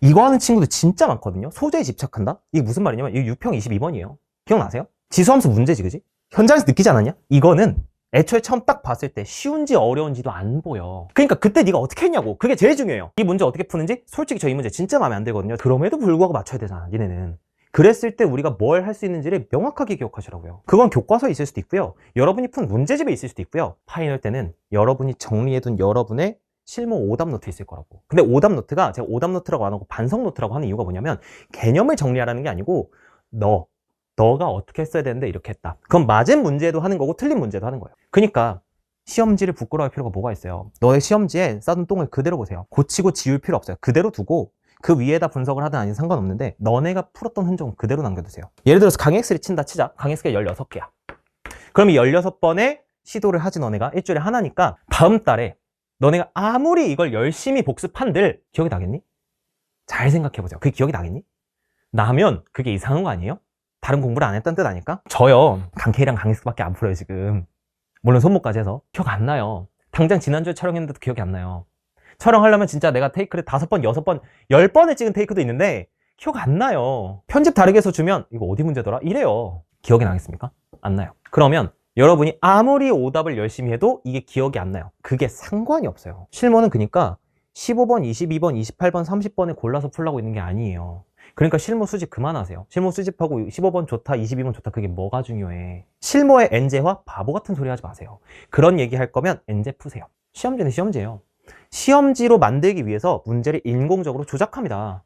이거 하는 친구들 진짜 많거든요. 소재에 집착한다? 이게 무슨 말이냐면 이거 6평 22번이에요. 기억나세요? 지수함수 문제지, 그지? 현장에서 느끼지 않았냐? 이거는 애초에 처음 딱 봤을 때 쉬운지 어려운지도 안 보여. 그러니까 그때 네가 어떻게 했냐고. 그게 제일 중요해요. 이 문제 어떻게 푸는지 솔직히 저 이 문제 진짜 마음에 안 들거든요. 그럼에도 불구하고 맞춰야 되잖아, 니네는. 그랬을 때 우리가 뭘 할 수 있는지를 명확하게 기억하시라고요. 그건 교과서에 있을 수도 있고요. 여러분이 푼 문제집에 있을 수도 있고요. 파이널 때는 여러분이 정리해둔 여러분의 실무 오답 노트 있을 거라고. 근데 오답 노트가 제가 오답 노트라고 안 하고 반성 노트라고 하는 이유가 뭐냐면 개념을 정리하라는 게 아니고 너, 너가 어떻게 했어야 되는데 이렇게 했다. 그건 맞은 문제도 하는 거고 틀린 문제도 하는 거예요. 그러니까 시험지를 부끄러워할 필요가 뭐가 있어요. 너의 시험지에 싸둔 똥을 그대로 보세요. 고치고 지울 필요 없어요. 그대로 두고 그 위에다 분석을 하든 아니든 상관없는데 너네가 풀었던 흔적은 그대로 남겨두세요. 예를 들어서 강X를 친다 치자. 강X가 16개야. 그럼 이 16번의 시도를 하지 너네가 일주일에 하나니까 다음 달에 너네가 아무리 이걸 열심히 복습한들 기억이 나겠니? 잘 생각해보세요. 그게 기억이 나겠니? 나면 그게 이상한 거 아니에요? 다른 공부를 안 했다는 뜻 아닐까? 저요 강케이랑 강X밖에 안 풀어요 지금 물론 손목까지 해서 기억 안 나요 당장 지난주에 촬영했는데도 기억이 안 나요 촬영하려면 진짜 내가 테이크를 다섯 번, 여섯 번, 열 번을 찍은 테이크도 있는데 기억 안 나요 편집 다르게 해서 주면 이거 어디 문제더라? 이래요 기억이 나겠습니까? 안 나요 그러면 여러분이 아무리 오답을 열심히 해도 이게 기억이 안 나요. 그게 상관이 없어요. 실무는 그러니까 15번, 22번, 28번, 30번을 골라서 풀라고 있는 게 아니에요. 그러니까 실무 수집 그만하세요. 실무 수집하고 15번 좋다, 22번 좋다. 그게 뭐가 중요해? 실무의 엔제화 바보 같은 소리 하지 마세요. 그런 얘기 할 거면 엔제 푸세요. 시험지는 시험지예요. 시험지로 만들기 위해서 문제를 인공적으로 조작합니다.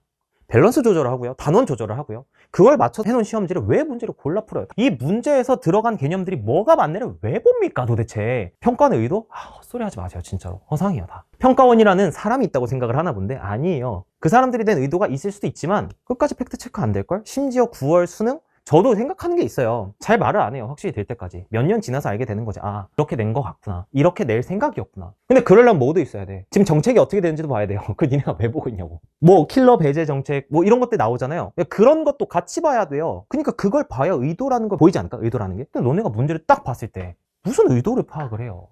밸런스 조절을 하고요. 단원 조절을 하고요. 그걸 맞춰 해놓은 시험지를 왜 문제를 골라 풀어요? 이 문제에서 들어간 개념들이 뭐가 맞네를 왜 봅니까 도대체? 평가는 의도? 아, 헛소리 하지 마세요 진짜로. 허상이에요 다. 평가원이라는 사람이 있다고 생각을 하나 본데 아니에요. 그 사람들이 된 의도가 있을 수도 있지만 끝까지 팩트 체크 안 될걸? 심지어 9월 수능? 저도 생각하는 게 있어요. 잘 말을 안 해요. 확실히 될 때까지. 몇 년 지나서 알게 되는 거지. 아, 이렇게 낸거 같구나. 이렇게 낼 생각이었구나. 근데 그러려면 뭐도 있어야 돼. 지금 정책이 어떻게 되는지도 봐야 돼요. 그 니네가 왜 보고 있냐고. 뭐 킬러 배제 정책 뭐 이런 것들 나오잖아요. 그런 것도 같이 봐야 돼요. 그러니까 그걸 봐야 의도라는 걸 보이지 않을까? 의도라는 게. 근데 너네가 문제를 딱 봤을 때 무슨 의도를 파악을 해요?